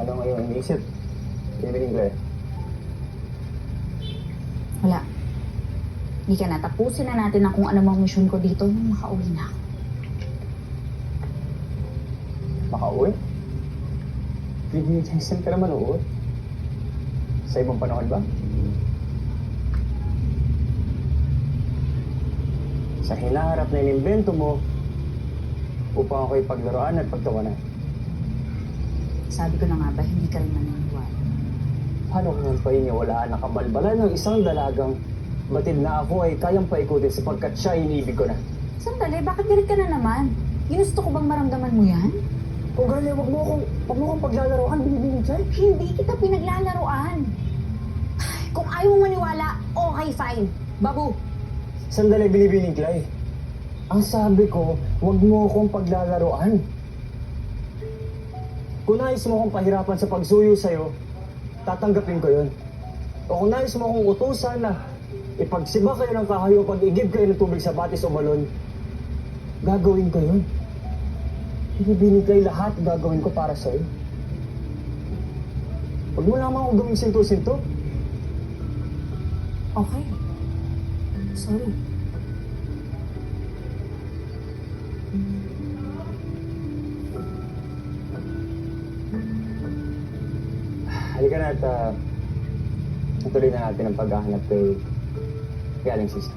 Ano ngayon iniisip? Evening, Claire. Wala. Hindi ka na. Tapusin na natin ang kung ano mang mission ko dito nung makauwi na ako. Makauwi? Pinag-Jason ka naman uuwi. Sa ibang panahon ba? Sa hinaharap na inimbento mo upang ako'y paglaruan at pagtawanan. Sabi ko na nga ba, hindi ka rin naniniwala. Paano kung ang painiwalaan na kabalbalan ng isang dalagang batid na ako ay kayang paikutin sapagkat siya ay iniibig ko na? Sandali, bakit galit ka na naman? Ginusto ko bang maramdaman mo yan? Kung gano'n, wag mo akong, wag mo akong paglalaroan, binibigay dyan. Hindi kita pinaglalaroan. Ay, Kung ayaw mo maniwala, okay, fine. Babu, Sandali, binibining Clay. Ang sabi ko, wag mo akong paglalaroan. Kung nais mo akong pahirapan sa pagsuyo sa'yo, tatanggapin ko yun. O kung nais mo akong utusan na ipagsiba kayo ng kahayo pag-igib kayo ng tubig sa batis o balon, gagawin ko yun. Binibining Clay, lahat gagawin ko para sa'yo. Huwag mo lamang ako gawing sinto-sinto. okay. Sorry. Halika na at uh, tuloy na natin ang paghahanap kay galing sisa.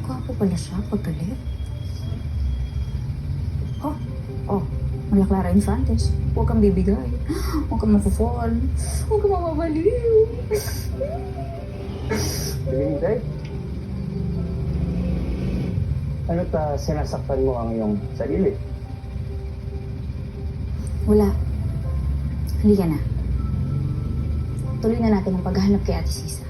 Gwapo pala siya pagkalit. Oh, oh, Maria Clara Infantes. Huwag kang bibigay. Huwag kang mapufall. Huwag kang mababaliw. Tingin tayo. Ano ta sinasaktan mo ang iyong sarili? Wala. Halika na. Tuloy na natin ang paghahanap kay Ate Sisa.